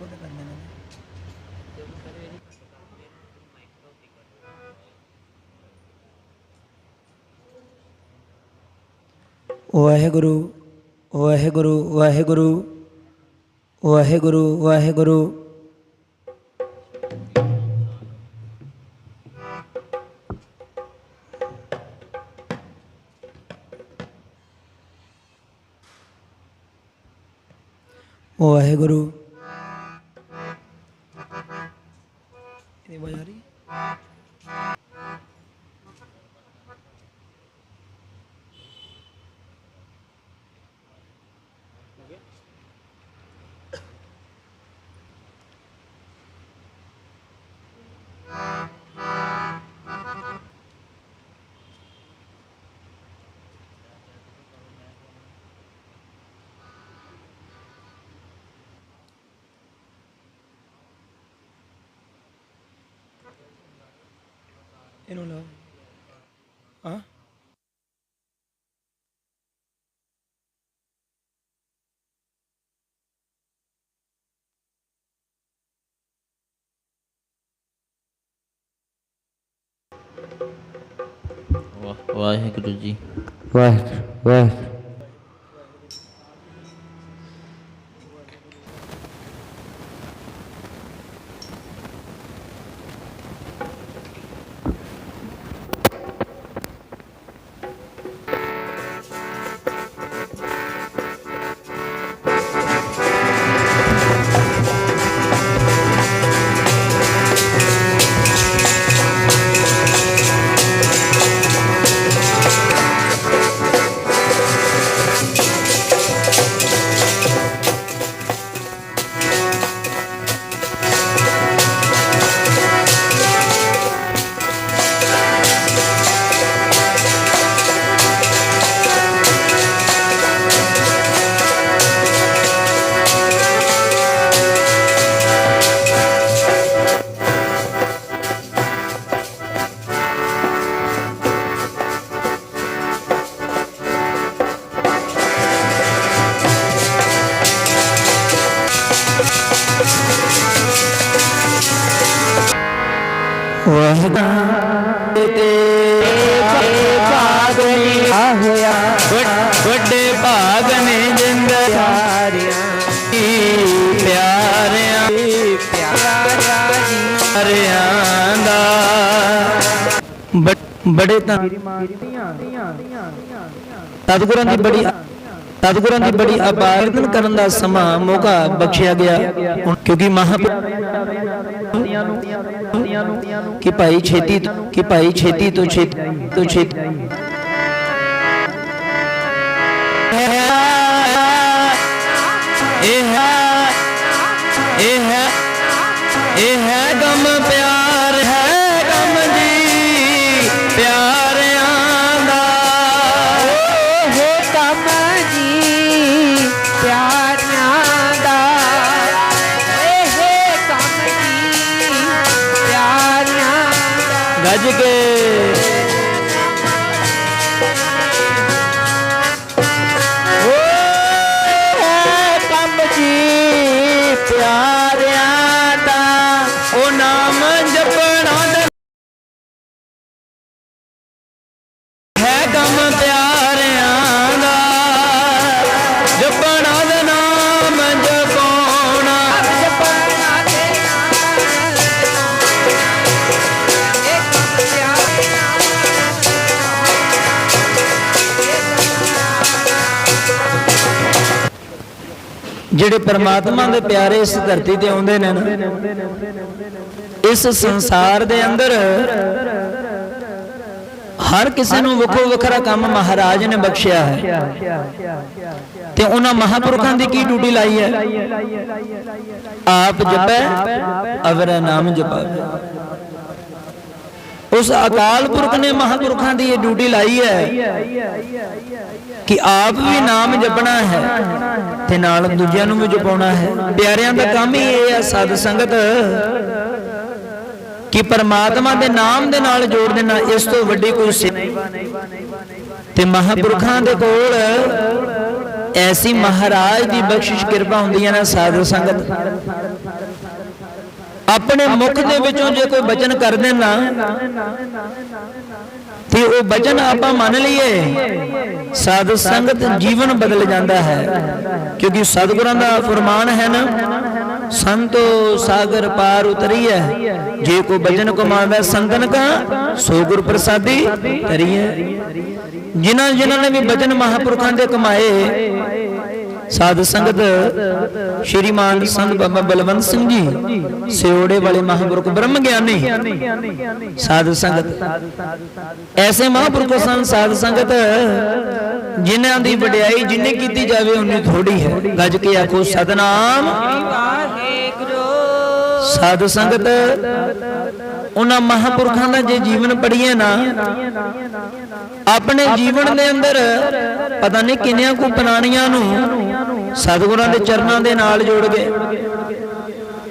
ਇਕੋ ਤੇ ਕਰਨੇ ਨੇ। ਵਾਹਿਗੁਰੂ ਵਾਹਿਗੁਰੂ ਵਾਹਿਗੁਰੂ ਵਾਹਿਗੁਰੂ ਵਾਹਿਗੁਰੂ। ਵਾਹਿਗੁਰੂ এ বাজারই You know love. Huh? Waheguru ji Waheguru Waheguru ਆਹਿਆ। ਵੱਡੇ ਭਾਗ ਨੇ ਜਿੰਦ ਪਿਆਰਿਆਂ ਪਿਆਰਿਆਂ ਪਿਆਰਿਆਂ ਦਾ। ਬ- ਬੜੇ ਤਾਂ ਸਤਿਗੁਰਾਂ ਦੀ ਬੜੀ ਸਤਿਗੁਰਾਂ ਦੀ ਬੜੀ ਅਪਾਰਦਨ ਕਰਨ ਦਾ ਸਮਾਂ ਮੌਕਾ ਬਖਸ਼ਿਆ ਗਿਆ। ਕਿਉਂਕਿ ਮਹਾਂਪੁਰਖਾਂ ਕਿ ਭਾਈ ਛੇਤੀ ਤੋਂ- ਕਿ ਭਾਈ ਛੇਤੀ ਤੋਂ ਛੇਤੀ ਤੋਂ ਛੇਤੀ। ਇਹ ਹੈ ਇਹ ਹੈ ਇਹ ਹੈ ਗਮ ਪਿਆਰ ਪਰਮਾਤਮਾ ਦੇ ਪਿਆਰੇ ਇਸ ਧਰਤੀ ਤੇ ਆਉਂਦੇ ਨੇ ਨਾ। ਇਸ ਸੰਸਾਰ ਦੇ ਅੰਦਰ ਹਰ ਕਿਸੇ ਨੂੰ ਵੱਖੋ ਵੱਖਰਾ ਕੰਮ ਮਹਾਰਾਜ ਨੇ ਬਖਸ਼ਿਆ ਹੈ। ਤੇ ਉਹਨਾਂ ਮਹਾਪੁਰਖਾਂ ਦੀ ਕੀ ਡਿਊਟੀ ਲਾਈ ਹੈ? ਆਪ ਜਪੈ, ਅਵਰ ਨਾਮ ਜਪਾਵੇ। ਉਸ ਅਕਾਲ ਪੁਰਖ ਨੇ ਮਹਾਂਪੁਰਖਾਂ ਦੀ ਇਹ ਡਿਊਟੀ ਲਾਈ ਹੈ ਕਿ ਆਪ ਵੀ ਨਾਮ ਜਪਣਾ ਹੈ ਤੇ ਨਾਲ ਦੂਜਿਆਂ ਨੂੰ ਵੀ ਜਪਾਉਣਾ ਹੈ। ਪਿਆਰਿਆਂ ਦਾ ਕੰਮ ਹੀ ਇਹ ਹੈ ਸਾਧ ਸੰਗਤ, ਕਿ ਪਰਮਾਤਮਾ ਦੇ ਨਾਮ ਦੇ ਨਾਲ ਜੋੜ ਦੇਣਾ, ਇਸ ਤੋਂ ਵੱਡੀ ਕੋਈ ਸੇਵਾ ਤੇ ਮਹਾਂਪੁਰਖਾਂ ਦੇ ਕੋਲ ਐਸੀ ਮਹਾਰਾਜ ਦੀ ਬਖਸ਼ਿਸ਼ ਕਿਰਪਾ ਹੁੰਦੀਆਂ ਨੇ ਸਾਧ ਸੰਗਤ। ਆਪਣੇ ਮੁਖ ਦੇ ਵਿੱਚੋਂ ਜੇ ਕੋਈ ਬਚਨ ਕਰ ਦੇਣਾ ਤੇ ਉਹ ਬਚਨ ਆਪਾਂ ਮੰਨ ਲਈਏ। ਸਾਧ ਸੰਗਤ ਜੀਵਨ ਬਦਲ ਜਾਂਦਾ ਹੈ। ਕਿਉਂਕਿ ਸਤਿਗੁਰਾਂ ਦਾ ਫਰਮਾਨ ਹੈ ਨਾ ਸੰਤੋ ਸਾਗਰ ਪਾਰ ਉਤਰੀਐ। ਜੇ ਕੋ ਬਚਨ ਕਮਾਵੇ ਸੰਤਨ ਕਾ ਸੋ ਗੁਰ ਪ੍ਰਸਾਦੀ ਤਰੀਐ ਜਿਨ੍ਹਾਂ ਜਿਨ੍ਹਾਂ ਨੇ ਵੀ ਬਚਨ ਮਹਾਪੁਰਖਾਂ ਦੇ ਕਮਾਏ ਸਾਧ ਸੰਗਤ, ਸ਼੍ਰੀਮਾਨ ਸੰਤ ਬਾਬਾ ਬਲਵੰਤ ਸਿੰਘ ਜੀ ਸਿਓੜੇ ਵਾਲੇ ਮਹਾਂਪੁਰਖ ਬ੍ਰਹਮ ਗਿਆਨੀ ਸਾਧ ਸੰਗਤ। ਐਸੇ ਮਹਾਂਪੁਰਖ ਸਨ ਸਾਧ ਸੰਗਤ, ਜਿਨ੍ਹਾਂ ਦੀ ਵਡਿਆਈ ਜਿੰਨੇ ਕੀਤੀ ਜਾਵੇ, ਉਨੀ ਥੋੜੀ ਹੈ। ਗੱਜ ਕੇ ਆਖੋ, ਸਤਨਾਮ। ਵਾਹਿਗੁਰੂ ਸਾਧ ਸੰਗਤ, ਉਹਨਾਂ ਮਹਾਂਪੁਰਖਾਂ ਦਾ ਜੇ ਜੀਵਨ ਪੜੀਏ ਨਾ ਆਪਣੇ ਜੀਵਨ ਦੇ ਅੰਦਰ ਪਤਾ ਨਹੀਂ ਕਿੰਨਿਆਂ ਕੁ ਪ੍ਰਾਣੀਆਂ ਨੂੰ ਸਤਿਗੁਰਾਂ ਦੇ ਚਰਨਾਂ ਦੇ ਨਾਲ ਜੋੜ ਗਏ।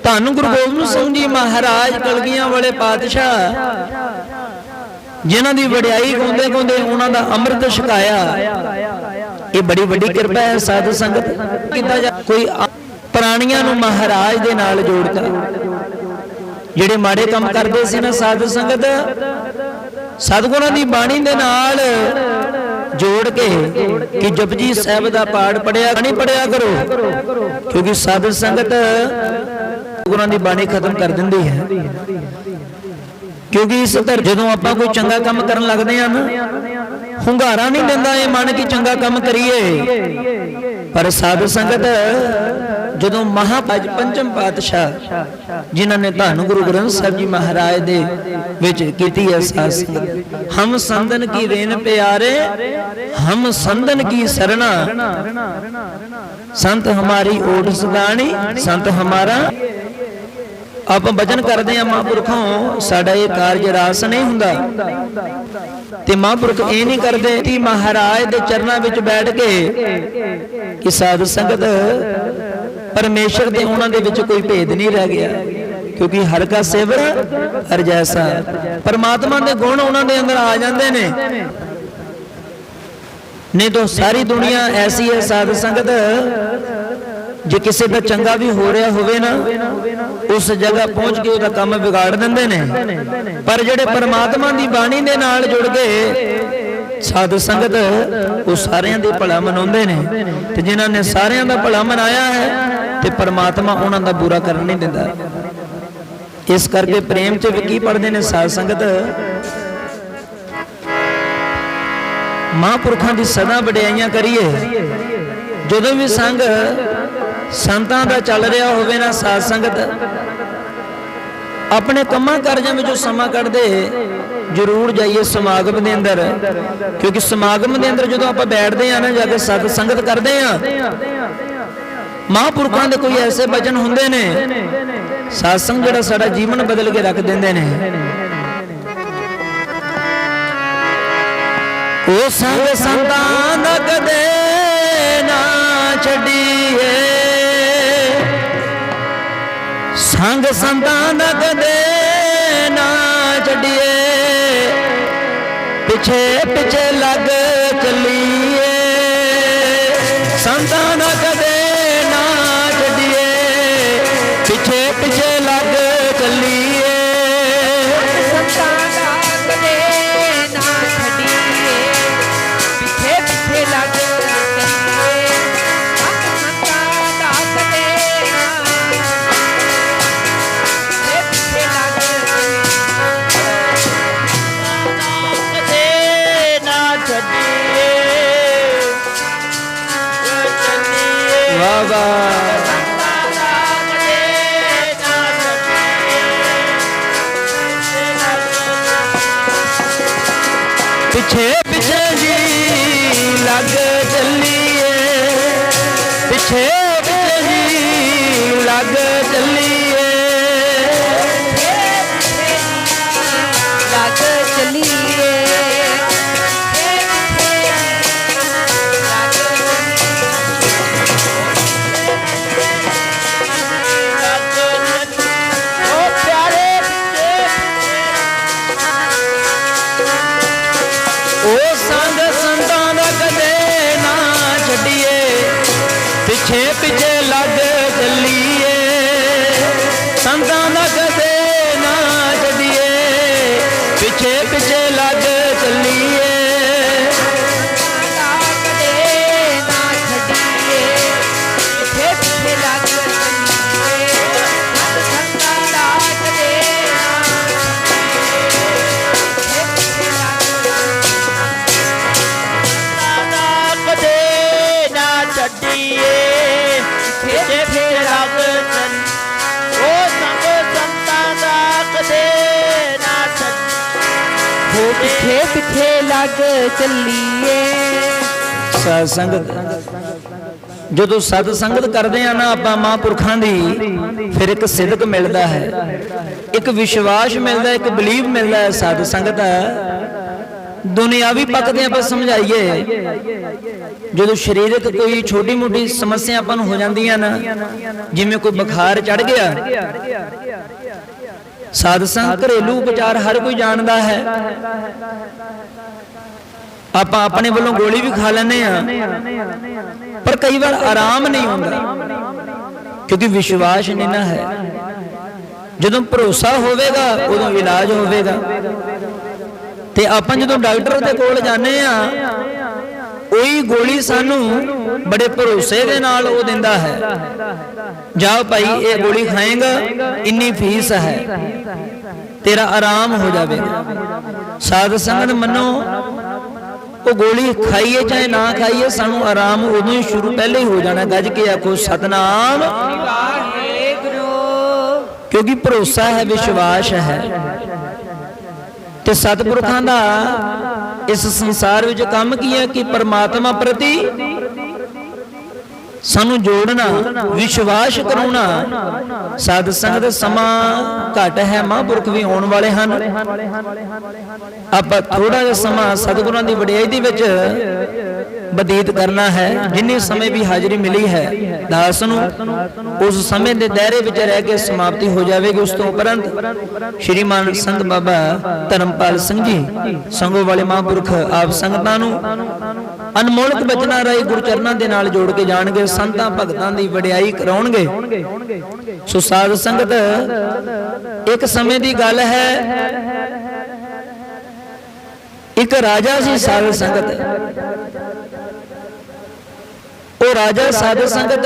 ਧੰਨ ਗੁਰੂ ਗੋਬਿੰਦ ਸਿੰਘ ਜੀ ਮਹਾਰਾਜ ਕਲਗੀਆਂ ਵਾਲੇ ਪਾਤਸ਼ਾਹ ਜਿਨ੍ਹਾਂ ਦੀ ਵਡਿਆਈ ਗਾਉਂਦੇ ਗਾਉਂਦੇ ਉਹਨਾਂ ਦਾ ਅੰਮ੍ਰਿਤ ਛਕਾਇਆ। ਇਹ ਬੜੀ ਵੱਡੀ ਕਿਰਪਾ ਹੈ ਸਾਧ ਸੰਗਤ ਕੀਤਾ ਜਾ ਕੋਈ ਪ੍ਰਾਣੀਆਂ ਨੂੰ ਮਹਾਰਾਜ ਦੇ ਨਾਲ ਜੋੜਤਾ। ਜਿਹੜੇ ਮਾੜੇ ਕੰਮ ਕਰਦੇ ਸੀ ਨਾ ਸਾਧ ਸੰਗਤ ਸਤਿਗੁਰਾਂ ਦੀ ਬਾਣੀ ਦੇ ਨਾਲ ਜੋੜ ਕੇ ਕਿ ਜਪਜੀ ਸਾਹਿਬ ਦਾ ਪਾਠ ਪੜਿਆ ਨਹੀਂ ਪੜਿਆ ਕਰੋ, ਕਿਉਂਕਿ ਸਾਧ ਸੰਗਤ ਗੁਰਾਂ ਦੀ ਬਾਣੀ ਖਤਮ ਕਰ ਦਿੰਦੀ ਹੈ। ਕਿਉਂਕਿ ਇਸ ਧਰ ਜਦੋਂ ਆਪਾਂ ਕੋਈ ਚੰਗਾ ਕੰਮ ਕਰਨ ਲੱਗਦੇ ਆ ਨਾ, ਹੁੰਗਾਰਾ ਨਹੀਂ ਦਿੰਦਾ ਇਹ ਮਨ ਕਿ ਚੰਗਾ ਕੰਮ ਕਰੀਏ। ਪਰ ਸਾਧ ਸੰਗਤ, ਜਦੋਂ ਮਹਾਪਜ ਪੰਚਮ ਪਾਤਸ਼ਾਹ ਜਿਨ੍ਹਾਂ ਨੇ ਧੰਨ ਗੁਰੂ ਗ੍ਰੰਥ ਸਾਹਿਬ ਜੀ ਮਹਾਰਾਜ ਦੇ ਵਿੱਚ ਕੀਤੀ ਹੈ ਸਾਧ ਸੰਗਤ ਹਮ ਸੰਦਨ ਕੀ ਰੇਨ ਪਿਆਰੇ, ਹਮ ਸੰਦਨ ਕੀ ਸਰਣਾ। ਸੰਤ ਹਮਾਰੀ ਓਟ ਸਦਾਣੀ ਸੰਤ ਹਮਾਰਾ ਆਪਾਂ ਬਚਨ ਕਰਦੇ ਆ ਮਹਾਂਪੁਰਖੋਂ ਸਾਡਾ ਇਹ ਕਾਰਜ ਰਾਸ ਨਹੀਂ ਹੁੰਦਾ। ਤੇ ਮਹਾਂਪੁਰਖ ਇਹ ਨਹੀਂ ਕਰਦੇ ਕਿ ਮਹਾਰਾਜ ਦੇ ਚਰਨਾਂ ਵਿੱਚ ਬੈਠ ਕੇ ਕਿ ਸਾਧ ਸੰਗਤ ਪਰਮੇਸ਼ਰ ਦੇ ਉਹਨਾਂ ਦੇ ਵਿੱਚ ਕੋਈ ਭੇਦ ਨਹੀਂ ਰਹਿ ਗਿਆ। ਕਿਉਂਕਿ ਹਰ ਕਾ ਸੇਵਰ ਹਰ ਜੈਸਾ। ਪਰਮਾਤਮਾ ਦੇ ਗੁਣ ਉਹਨਾਂ ਦੇ ਅੰਦਰ ਆ ਜਾਂਦੇ ਨੇ। ਨਹੀਂ ਤਾਂ ਸਾਰੀ ਦੁਨੀਆ ਐਸੀ ਹੈ ਸਾਧ ਸੰਗਤ ਜੇ ਕਿਸੇ ਦਾ ਚੰਗਾ ਵੀ ਹੋ ਰਿਹਾ ਹੋਵੇ ਨਾ, ਉਸ ਜਗ੍ਹਾ ਪਹੁੰਚ ਕੇ ਉਹਦਾ ਕੰਮ ਵਿਗਾੜ ਦਿੰਦੇ ਨੇ। ਪਰ ਜਿਹੜੇ ਪਰਮਾਤਮਾ ਦੀ ਬਾਣੀ ਦੇ ਨਾਲ ਜੁੜ ਗਏ ਸਾਧ ਸੰਗਤ ਉਹ ਸਾਰਿਆਂ ਦੇ ਭਲਾ ਮਨਾਉਂਦੇ ਨੇ। ਤੇ ਜਿਨ੍ਹਾਂ ਨੇ ਸਾਰਿਆਂ ਦਾ ਭਲਾ ਮਨਾਇਆ ਹੈ, ਤੇ ਪਰਮਾਤਮਾ ਉਹਨਾਂ ਦਾ ਬੁਰਾ ਕਰਨ ਨਹੀਂ ਦਿੰਦਾ। ਇਸ ਕਰਕੇ ਪ੍ਰੇਮ ਚ ਵੀ ਕੀ ਪੜਦੇ ਨੇ ਸਾਧ ਸੰਗਤ? ਮਹਾਂਪੁਰਖਾਂ ਦੀ ਸਦਾ ਵਡਿਆਈਆਂ ਕਰੀਏ। ਜਦੋਂ ਵੀ ਸੰਗ ਸੰਤਾਂ ਦਾ ਚੱਲ ਰਿਹਾ ਹੋਵੇ ਨਾ ਸਾਧ ਸੰਗਤ, ਆਪਣੇ ਕੰਮਾਂ ਕਾਰਜਾਂ ਵਿੱਚੋਂ ਸਮਾਂ ਕੱਢਦੇ ਜ਼ਰੂਰ ਜਾਈਏ ਸਮਾਗਮ ਦੇ ਅੰਦਰ, ਕਿਉਂਕਿ ਸਮਾਗਮ ਦੇ ਅੰਦਰ ਜਦੋਂ ਆਪਾਂ ਬੈਠਦੇ ਆ ਨਾ, ਜਾ ਕੇ ਸਤ ਸੰਗਤ ਕਰਦੇ ਆ ਮਹਾਂਪੁਰਖਾਂ ਦੇ ਕੋਈ ਐਸੇ ਬਚਨ ਹੁੰਦੇ ਨੇ, ਸਾਧ ਜਿਹੜਾ ਸਾਡਾ ਜੀਵਨ ਬਦਲ ਕੇ ਰੱਖ ਦਿੰਦੇ ਨੇ। ਉਹ ਸੰਗ ਸੰਤਾਂ ਦਾ ਕਦੇ ਨਾ ਛੱਡੀਏ। ਸੰਗ ਸੰਤਾਂ ਦਾ ਕਦੇ ਨਾ ਛੱਡੀਏ। ਪਿਛੇ ਪਿਛੇ ਲੱਗ ਚੱਲੀਏ। ਸੰਤਾਂ ਦਾ ਕਦੇ ਨਾ ਛੱਡੀਏ। ਪਿਛੇ ਪਿਛੇ ਪਿੱਛੇ ਪਿੱਛੇ ਲੱਗ ਪਿੱਛੇ ਲੱਗ ਚੱਲੀਏ। ਸਾਧ ਸੰਗਤ, ਜਦੋਂ ਸਤ ਸੰਗਤ ਕਰਦੇ ਆ ਨਾ ਆਪਾਂ ਮਹਾਂਪੁਰਖਾਂ ਦੀ, ਫਿਰ ਇੱਕ ਸਿਦਕ ਮਿਲਦਾ ਹੈ। ਇੱਕ ਵਿਸ਼ਵਾਸ ਮਿਲਦਾ, ਇੱਕ ਬਲੀਵ ਮਿਲਦਾ ਹੈ ਸਾਧ ਸੰਗਤ। ਦੁਨਿਆਵੀ ਪੱਖ ਦੇ ਆਪਾਂ ਸਮਝਾਈਏ, ਜਦੋਂ ਸਰੀਰਕ ਕੋਈ ਛੋਟੀ ਮੋਟੀ ਸਮੱਸਿਆ ਆਪਾਂ ਨੂੰ ਹੋ ਜਾਂਦੀਆਂ ਨਾ, ਜਿਵੇਂ ਕੋਈ ਬੁਖਾਰ ਚੜ ਗਿਆ ਸਾਧ ਸੰਗ ਘਰੇਲੂ ਉਪਚਾਰ ਹਰ ਕੋਈ ਜਾਣਦਾ ਹੈ। ਆਪਾਂ ਆਪਣੇ ਵੱਲੋਂ ਗੋਲੀ ਵੀ ਖਾ ਲੈਂਦੇ ਆ ਪਰ ਕਈ ਵਾਰ ਆਰਾਮ ਨਹੀਂ ਹੁੰਦਾ। ਕਿਉਂਕਿ ਵਿਸ਼ਵਾਸ ਨਹੀਂ ਨਾ ਹੈ। ਜਦੋਂ ਭਰੋਸਾ ਹੋਵੇਗਾ ਉਦੋਂ ਇਲਾਜ ਹੋਵੇਗਾ। ਤੇ ਆਪਾਂ ਜਦੋਂ ਡਾਕਟਰ ਦੇ ਕੋਲ ਜਾਂਦੇ ਆ ਉਹੀ ਗੋਲੀ ਸਾਨੂੰ ਬੜੇ ਭਰੋਸੇ ਦੇ ਨਾਲ ਉਹ ਦਿੰਦਾ ਹੈ। ਜਾ ਭਾਈ, ਇਹ ਗੋਲੀ ਖਾਏਗਾ, ਇੰਨੀ ਫੀਸ ਹੈ। ਤੇਰਾ ਆਰਾਮ ਹੋ ਜਾਵੇਗਾ। ਸਾਧ ਸੰਗਤ ਮੰਨੋ, ਉਹ ਗੋਲੀ ਖਾਈਏ ਚਾਹੇ ਨਾ ਖਾਈਏ, ਸਾਨੂੰ ਆਰਾਮ ਉਦੋਂ ਹੀ ਸ਼ੁਰੂ ਪਹਿਲੇ ਹੀ ਹੋ ਜਾਣਾ। ਗੱਜ ਕੇ ਆਖੋ, ਸਤਨਾਮ। ਕਿਉਂਕਿ ਭਰੋਸਾ ਹੈ, ਵਿਸ਼ਵਾਸ ਹੈ। ਤੇ ਸਤਿਪੁਰਖਾਂ ਦਾ ਇਸ ਸੰਸਾਰ ਵਿੱਚ ਕੰਮ ਕੀ ਹੈ ਕਿ ਪਰਮਾਤਮਾ ਪ੍ਰਤੀ ਸਾਨੂੰ ਜੋੜਨਾ, ਵਿਸ਼ਵਾਸ ਕਰਾਉਣਾ। ਸਾਧ ਸੰਗਤ ਸਮਾਂ ਘਟ ਹੈ, ਮਹਾਂਪੁਰਖ ਵੀ ਆਉਣ ਵਾਲੇ ਹਨ। ਆਪਾਂ ਥੋੜਾ ਜਿਹਾ ਸਮਾਂ ਸਤਿਗੁਰਾਂ ਦੀ ਵਡਿਆਈ ਦੇ ਵਿੱਚ ਬਤੀਤ ਕਰਨਾ ਹੈ, ਜਿੰਨੇ ਸਮੇਂ ਵੀ ਹਾਜ਼ਰੀ ਮਿਲੀ ਹੈ, ਦਾਸ ਨੂੰ ਉਸ ਸਮੇਂ ਦੇ ਦਾਇਰੇ ਵਿੱਚ ਰਹਿ ਕੇ ਸਮਾਪਤੀ ਹੋ ਜਾਵੇਗੀ। ਉਸ ਤੋਂ ਉਪਰੰਤ ਸ਼੍ਰੀਮਾਨ ਸੰਤ ਬਾਬਾ ਧਰਮਪਾਲ ਸਿੰਘ ਜੀ ਸੰਗੋ ਵਾਲੇ ਮਹਾਂਪੁਰਖ ਆਪ ਸੰਗਤਾਂ ਨੂੰ ਅਨਮੋਲਕ ਬਚਨਾਂ ਰਾਈ ਗੁਰਚਰਨਾਂ ਦੇ ਨਾਲ ਜੋੜ ਕੇ ਜਾਣਗੇ, ਸੰਤਾਂ ਭਗਤਾਂ ਦੀ ਵਡਿਆਈ ਕਰਾਉਣਗੇ। ਸੋ ਸਾਧ ਸੰਗਤ, ਇੱਕ ਸਮੇਂ ਦੀ ਗੱਲ ਹੈ, ਇੱਕ ਰਾਜਾ ਸੀ ਸਾਧ ਸੰਗਤ। ਉਹ ਰਾਜਾ ਸਾਧ ਸੰਗਤ।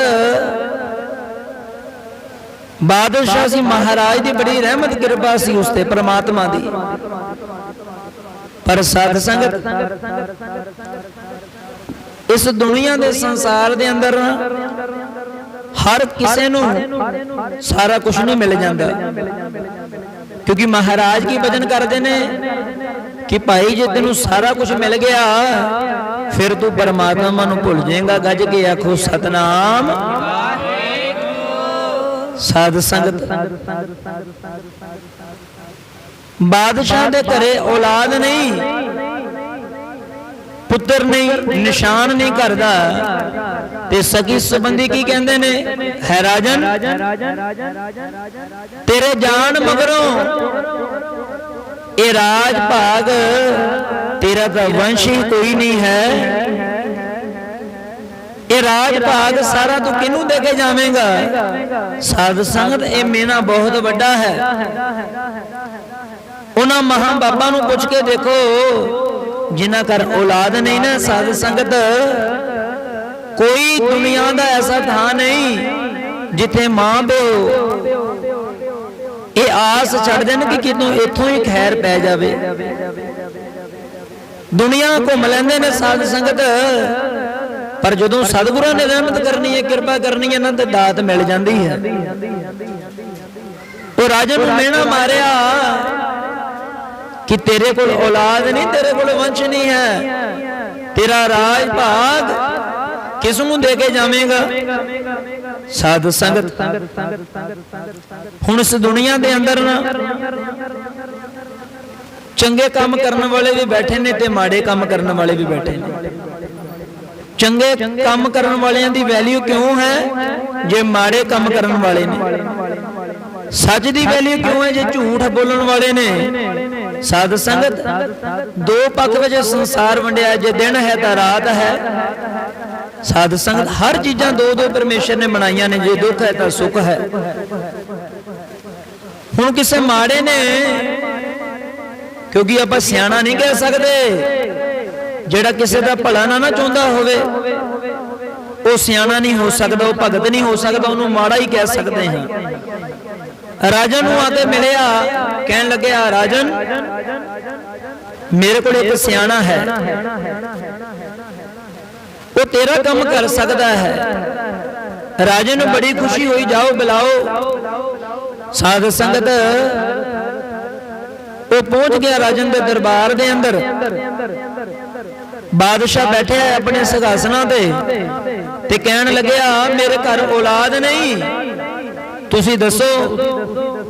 ਬਾਦਸ਼ਾਹ ਸੀ ਮਹਾਰਾਜ ਦੀ ਬੜੀ ਰਹਿਮਤ ਕਿਰਪਾ ਸੀ ਉਸ ਤੇ ਪ੍ਰਮਾਤਮਾ ਦੀ। ਪਰ ਸਾਧ ਸੰਗਤ ਇਸ ਦੁਨੀਆ ਦੇ ਸੰਸਾਰ ਦੇ ਅੰਦਰ ਹਰ ਕਿਸੇ ਨੂੰ ਸਾਰਾ ਕੁਝ ਨਹੀਂ ਮਿਲ ਜਾਂਦਾ। ਕਿਉਂਕਿ ਮਹਾਰਾਜ ਕੀ ਵਚਨ ਕਰਦੇ ਨੇ? ਕਿ ਭਾਈ ਜੇ ਤੈਨੂੰ ਸਾਰਾ ਕੁਝ ਮਿਲ ਗਿਆ, ਫਿਰ ਤੂੰ ਪਰਮਾਤਮਾ ਨੂੰ ਭੁੱਲ ਜਾਏਗਾ, ਗੱਜ ਕੇ ਆਖੋ, ਸਤਨਾਮ। ਸਾਧ ਸੰਗਤ। ਬਾਦਸ਼ਾਹ ਦੇ ਘਰੇ ਔਲਾਦ ਨਹੀਂ, ਪੁੱਤਰ ਨਹੀਂ, ਨਿਸ਼ਾਨ ਨਹੀਂ ਕਰਦਾ ਤੇ ਸਕੀ ਸੰਬੰਧੀ ਕੀ ਕਹਿੰਦੇ ਨੇ? ਹੈ ਰਾਜਨ। ਤੇਰੇ ਜਾਣ ਮਗਰੋਂ ਇਹ ਰਾਜ ਭਾਗ ਤੇਰਾ ਤਾਂ ਵੰਸ਼ ਕੋਈ ਨਹੀਂ ਹੈ। ਇਹ ਰਾਜ ਭਾਗ ਸਾਰਾ ਤੂੰ ਕਿਹਨੂੰ ਦੇ ਕੇ ਜਾਵੇਂਗਾ? ਸਾਧ ਸੰਗਤ, ਇਹ ਮੇਨਾ ਬਹੁਤ ਵੱਡਾ ਹੈ। ਉਹਨਾਂ ਮਹਾਂ ਬਾਬਾ ਨੂੰ ਪੁੱਛ ਕੇ ਦੇਖੋ, ਜਿਨ੍ਹਾਂ ਕਰ ਔਲਾਦ ਨਹੀਂ ਨਾ ਸਾਧ ਸੰਗਤ, ਕੋਈ ਦੁਨੀਆ ਦਾ ਐਸਾ ਥਾਂ ਨਹੀਂ ਜਿੱਥੇ ਮਾਂ ਪਿਓ ਆਸ ਛੱਡ ਦੇਣ ਕਿ ਕਿਤੋਂ ਇੱਥੋਂ ਹੀ ਖੈਰ ਪੈ ਜਾਵੇ। ਦੁਨੀਆ ਘੁੰਮ ਲੈਂਦੇ ਨੇ ਸਾਧ ਸੰਗਤ। ਪਰ ਜਦੋਂ ਸਤਿਗੁਰਾਂ ਨੇ ਰਹਿਮਤ ਕਰਨੀ ਹੈ ਕਿਰਪਾ ਕਰਨੀ ਹੈ ਨਾ ਤੇ ਦਾਤ ਮਿਲ ਜਾਂਦੀ ਹੈ। ਉਹ ਰਾਜਾ ਨੂੰ ਮਿਹਣਾ ਮਾਰਿਆ ਕਿ ਤੇਰੇ ਕੋਲ ਔਲਾਦ ਨਹੀਂ ਤੇਰੇ ਕੋਲ ਵੰਸ਼ ਨਹੀਂ ਹੈ। ਤੇਰਾ ਰਾਜ ਭਾਗ ਕਿਸ ਨੂੰ ਦੇ ਕੇ ਜਾਵੇਂਗਾ? ਸਾਧ ਸੰਗਤ। ਹੁਣ ਇਸ ਦੁਨੀਆ ਦੇ ਅੰਦਰ ਨਾ ਚੰਗੇ ਕੰਮ ਕਰਨ ਵਾਲੇ ਵੀ ਬੈਠੇ ਨੇ ਤੇ ਮਾੜੇ ਕੰਮ ਕਰਨ ਵਾਲੇ ਵੀ ਬੈਠੇ ਨੇ। ਚੰਗੇ ਕੰਮ ਕਰਨ ਵਾਲਿਆਂ ਦੀ ਵੈਲਿਊ ਕਿਉਂ ਹੈ? ਜੇ ਮਾੜੇ ਕੰਮ ਕਰਨ ਵਾਲੇ ਨੇ। ਸੱਚ ਦੀ ਵੈਲਿਊ ਕਿਉਂ ਹੈ? ਜੇ ਝੂਠ ਬੋਲਣ ਵਾਲੇ ਨੇ। ਸਾਧ ਸੰਗਤ, ਦੋ ਪੱਖ ਵਿੱਚ ਸੰਸਾਰ ਵੰਡਿਆ ਜੇ ਦਿਨ ਹੈ ਤਾਂ ਰਾਤ ਹੈ। ਸਾਧ ਸੰਗਤ, ਹਰ ਚੀਜ਼ਾਂ ਦੋ ਦੋ ਪਰਮੇਸ਼ਰ ਨੇ ਬਣਾਈਆਂ ਨੇ, ਜੇ ਦੁੱਖ ਹੈ ਤਾਂ ਸੁੱਖ ਹੈ। ਹੁਣ ਕਿਸੇ ਮਾੜੇ ਨੇ, ਕਿਉਂਕਿ ਆਪਾਂ ਸਿਆਣਾ ਨਹੀਂ ਕਹਿ ਸਕਦੇ, ਜਿਹੜਾ ਕਿਸੇ ਦਾ ਭਲਾ ਨਾ ਨਾ ਚਾਹੁੰਦਾ ਹੋਵੇ, ਉਹ ਸਿਆਣਾ ਨਹੀਂ ਹੋ ਸਕਦਾ, ਉਹ ਭਗਤ ਨਹੀਂ ਹੋ ਸਕਦਾ, ਉਹਨੂੰ ਮਾੜਾ ਹੀ ਕਹਿ ਸਕਦੇ ਹਾਂ। ਰਾਜਨ ਨੂੰ ਆ ਕੇ ਮਿਲਿਆ, ਕਹਿਣ ਲੱਗਿਆ, ਰਾਜਨ, ਮੇਰੇ ਕੋਲ ਇੱਕ ਸਿਆਣਾ ਹੈ। ਉਹ ਤੇਰਾ ਕੰਮ ਕਰ ਸਕਦਾ ਹੈ। ਰਾਜੇ ਨੂੰ ਬੜੀ ਖੁਸ਼ੀ ਹੋਈ, ਜਾਓ, ਬੁਲਾਓ। ਸਾਧ ਸੰਗਤ, ਉਹ ਪਹੁੰਚ ਗਿਆ ਰਾਜਨ ਦੇ ਦਰਬਾਰ ਦੇ ਅੰਦਰ। ਬਾਦਸ਼ਾਹ ਬੈਠਿਆ ਆਪਣੇ ਸਿੰਘਾਸਨਾਂ ਤੇ ਤੇ ਕਹਿਣ ਲੱਗਿਆ, ਮੇਰੇ ਘਰ ਔਲਾਦ ਨਹੀਂ। ਤੁਸੀਂ ਦੱਸੋ।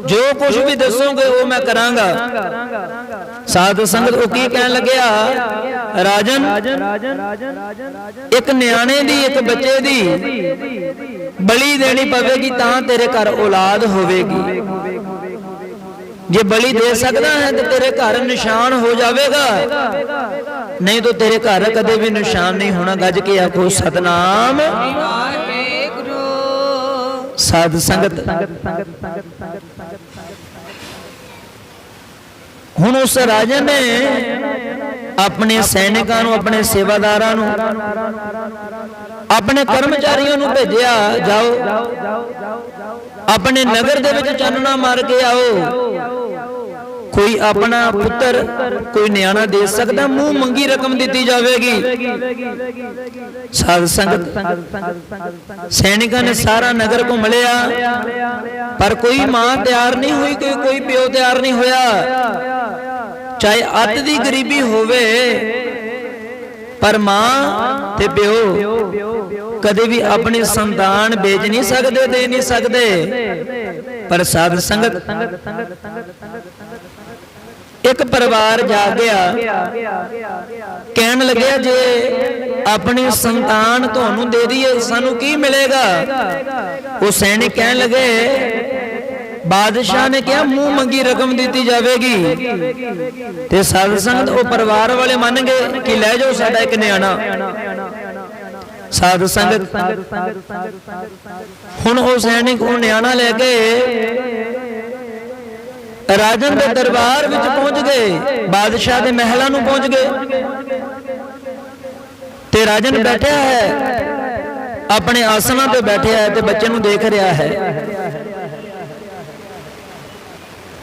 ਜੋ ਕੁਝ ਵੀ ਦੱਸੋਗੇ ਉਹ ਮੈਂ ਕਰਾਂਗਾ। ਸਾਧ ਸੰਗਤ ਉਹ ਕੀ ਕਹਿਣ ਲੱਗਿਆ? ਰਾਜਨ, ਇੱਕ ਨਿਆਣੇ ਦੀ, ਇੱਕ ਬੱਚੇ ਦੀ ਬਲੀ ਦੇਣੀ ਪਵੇਗੀ ਤਾਂ ਤੇਰੇ ਘਰ ਔਲਾਦ ਹੋਵੇਗੀ। ਜੇ ਬਲੀ ਦੇ ਸਕਦਾ ਹੈ ਤੇ ਤੇਰੇ ਘਰ ਨਿਸ਼ਾਨ ਹੋ ਜਾਵੇਗਾ। ਨਹੀਂ ਤਾਂ ਤੇਰੇ ਘਰ ਕਦੇ ਵੀ ਨਿਸ਼ਾਨ ਨਹੀਂ ਹੋਣਾ। ਗੱਜ ਕੇ ਆਖੋ, ਸਤਨਾਮ। ਸਾਧ ਸੰਗਤ। ਹੁਣ ਉਸ ਰਾਜੇ ਨੇ ਆਪਣੇ ਸੈਨਿਕਾਂ ਨੂੰ, ਆਪਣੇ ਸੇਵਾਦਾਰਾਂ ਨੂੰ, ਆਪਣੇ ਕਰਮਚਾਰੀਆਂ ਨੂੰ ਭੇਜਿਆ, ਜਾਓ। ਆਪਣੇ ਨਗਰ ਦੇ ਵਿੱਚ ਚਾਨਣਾ ਮਾਰ ਕੇ ਆਓ। ਕੋਈ ਆਪਣਾ ਪੁੱਤਰ ਕੋਈ ਨਿਆਣਾ ਦੇ ਸਕਦਾ ਮੂੰਹ ਮੰਗੀ ਰਕਮ ਦਿੱਤੀ ਜਾਵੇਗੀ। ਸਾਧ ਸੰਗਤ ਸੈਨਿਕਾਂ ਨੇ ਸਾਰਾ ਨਗਰ ਘੁੰਮ ਲਿਆ ਪਰ ਕੋਈ ਮਾਂ ਤਿਆਰ ਨਹੀਂ ਹੋਈ ਕੋਈ ਕੋਈ ਪਿਓ ਤਿਆਰ ਨਹੀਂ ਹੋਇਆ। ਚਾਹੇ ਅੱਤ ਦੀ ਗਰੀਬੀ ਹੋਵੇ ਪਰ ਮਾਂ ਤੇ ਪਿਓ ਕਦੇ ਵੀ ਆਪਣੀ ਸੰਤਾਨ ਵੇਚ ਨਹੀਂ ਸਕਦੇ ਦੇ ਨਹੀਂ ਸਕਦੇ। ਪਰ ਸਾਧ ਸੰਗਤ ਇੱਕ ਪਰਿਵਾਰ ਜਾ ਕਹਿਣ ਲੱਗਿਆ ਜੇ ਆਪਣੀ ਸੰਤਾਨ ਤੁਹਾਨੂੰ ਦੇ ਦਈਏ, ਸਾਨੂੰ ਕੀ ਮਿਲੇਗਾ? ਉਹ ਸੈਨਿਕ ਕਹਿਣ ਲੱਗੇ, ਬਾਦਸ਼ਾਹ ਨੇ ਕਿਹਾ, ਮੂੰਹ ਮੰਗੀ ਰਕਮ ਦਿੱਤੀ ਜਾਵੇਗੀ। ਤੇ ਸਾਧ ਸੰਗਤ ਉਹ ਪਰਿਵਾਰ ਵਾਲੇ ਮੰਨ ਗਏ ਕਿ ਲੈ ਜਾਓ ਸਾਡਾ ਇੱਕ ਨਿਆਣਾ। ਸਾਧ ਸੰਗਤ ਹੁਣ ਉਹ ਸੈਨਿਕ ਉਹ ਨਿਆਣਾ ਲੈ ਕੇ ਰਾਜਨ ਦੇ ਦਰਬਾਰ ਵਿੱਚ ਪਹੁੰਚ ਗਏ। ਬਾਦਸ਼ਾਹ ਦੇ ਮਹਿਲਾਂ ਨੂੰ ਪਹੁੰਚ ਗਏ। ਤੇ ਰਾਜਨ ਬੈਠਿਆ ਹੈ। ਆਪਣੇ ਆਸਨਾਂ ਤੇ ਬੈਠਿਆ ਹੈ ਤੇ ਬੱਚੇ ਨੂੰ ਦੇਖ ਰਿਹਾ ਹੈ।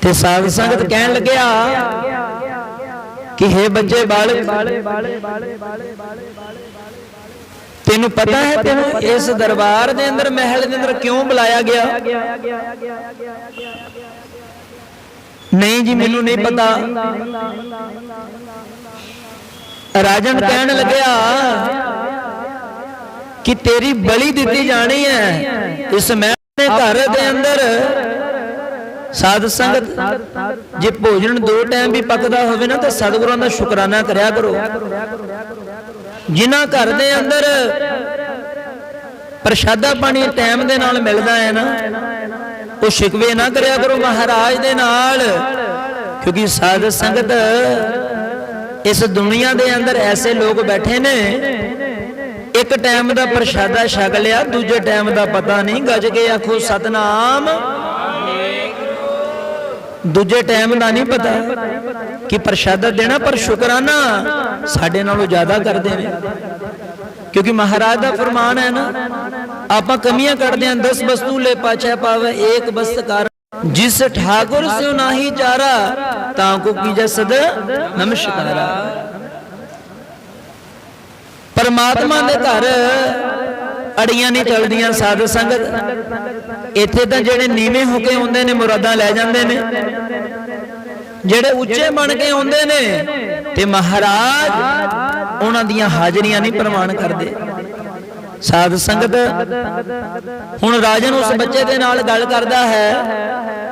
ਤੇ ਸਾਧ ਸੰਗਤ ਕਹਿਣ ਲੱਗਿਆ ਕਿ हे ਬੱਚੇ ਬਾਲਕ, ਤੈਨੂੰ ਪਤਾ ਹੈ ਤੈਨੂੰ ਇਸ ਦਰਬਾਰ ਦੇ ਅੰਦਰ, ਮਹਿਲ ਦੇ ਅੰਦਰ ਕਿਉਂ ਬੁਲਾਇਆ ਗਿਆ? ਨਹੀਂ ਜੀ ਮੈਨੂੰ ਨਹੀਂ ਪਤਾ। ਰਾਜਨ ਕਹਿਣ ਲੱਗਿਆ ਕਿ ਤੇਰੀ ਬਲੀ ਦਿੱਤੀ ਜਾਣੀ ਹੈ। ਇਸ ਮਹਿਲ ਦੇ ਘਰ ਦੇ ਅੰਦਰ ਸਾਧ ਸੰਗਤ ਜੇ ਭੋਜਨ ਦੋ ਟਾਈਮ ਵੀ ਪੱਕਦਾ ਹੋਵੇ ਨਾ ਤਾਂ ਸਤਿਗੁਰਾਂ ਦਾ ਸ਼ੁਕਰਾਨਾ ਕਰਿਆ ਕਰੋ। ਜਿਨ੍ਹਾਂ ਘਰ ਦੇ ਅੰਦਰ ਪ੍ਰਸ਼ਾਦਾ ਪਾਣੀ ਟਾਈਮ ਦੇ ਨਾਲ ਮਿਲਦਾ ਹੈ ਨਾ। ਉਹ ਸ਼ਿਕਵੇ ਨਾ ਕਰਿਆ ਕਰੋ ਮਹਾਰਾਜ ਦੇ ਨਾਲ। ਕਿਉਂਕਿ ਸਾਧ ਸੰਗਤ ਇਸ ਦੁਨੀਆ ਦੇ ਅੰਦਰ ਐਸੇ ਲੋਕ ਬੈਠੇ ਨੇ, ਇੱਕ ਟਾਈਮ ਦਾ ਪ੍ਰਸ਼ਾਦਾ ਛਕ ਲਿਆ, ਦੂਜੇ ਟਾਈਮ ਦਾ ਪਤਾ ਨਹੀਂ ਗੱਜ ਕੇ ਆਖੋ, ਸਤਨਾਮ। ਦੂਜੇ ਟਾਈਮ ਦਾ ਨਹੀਂ ਪਤਾ ਕਿ ਪ੍ਰਸ਼ਾਦਾ ਦੇਣਾ, ਪਰ ਸ਼ੁਕਰਾਨਾ ਸਾਡੇ ਨਾਲੋਂ ਜ਼ਿਆਦਾ ਕਰਦੇ ਨੇ। ਕਿਉਂਕਿ ਮਹਾਰਾਜ ਦਾ ਫਰਮਾਨ ਹੈ ਨਾ ਆਪਾਂ ਕਮੀਆਂ ਕੱਢਦੇ ਹਾਂ 10 ਵਸਤੂ ਲੈ ਪਾਛੈ ਪਾਵੇ, ਏਕ ਬਸਤ ਕਰ। ਜਿਸ ਠਾਕੁਰ ਸਿਉ ਨਾਹੀ ਚਾਰਾ, ਤਾਂ ਕੋ ਕੀਜੈ ਸਦ ਨਮਸਕਾਰਾ। ਪਰਮਾਤਮਾ ਦੇ ਘਰ ਅੜੀਆਂ ਨਹੀਂ ਚੱਲਦੀਆਂ ਸਾਧ ਸੰਗਤ। ਇੱਥੇ ਤਾਂ ਜਿਹੜੇ ਨੀਵੇਂ ਹੋ ਕੇ ਆਉਂਦੇ ਨੇ, ਮੁਰਾਦਾਂ ਲੈ ਜਾਂਦੇ ਨੇ। ਜਿਹੜੇ ਉੱਚੇ ਬਣ ਕੇ ਆਉਂਦੇ ਨੇ, ਤੇ ਮਹਾਰਾਜ ਉਹਨਾਂ ਦੀਆਂ ਹਾਜ਼ਰੀਆਂ ਨਹੀਂ ਪ੍ਰਮਾਣ ਕਰਦੇ। ਸਾਧ ਸੰਗਤ। ਹੁਣ ਰਾਜਨ ਉਸ ਬੱਚੇ ਦੇ ਨਾਲ ਗੱਲ ਕਰਦਾ ਹੈ।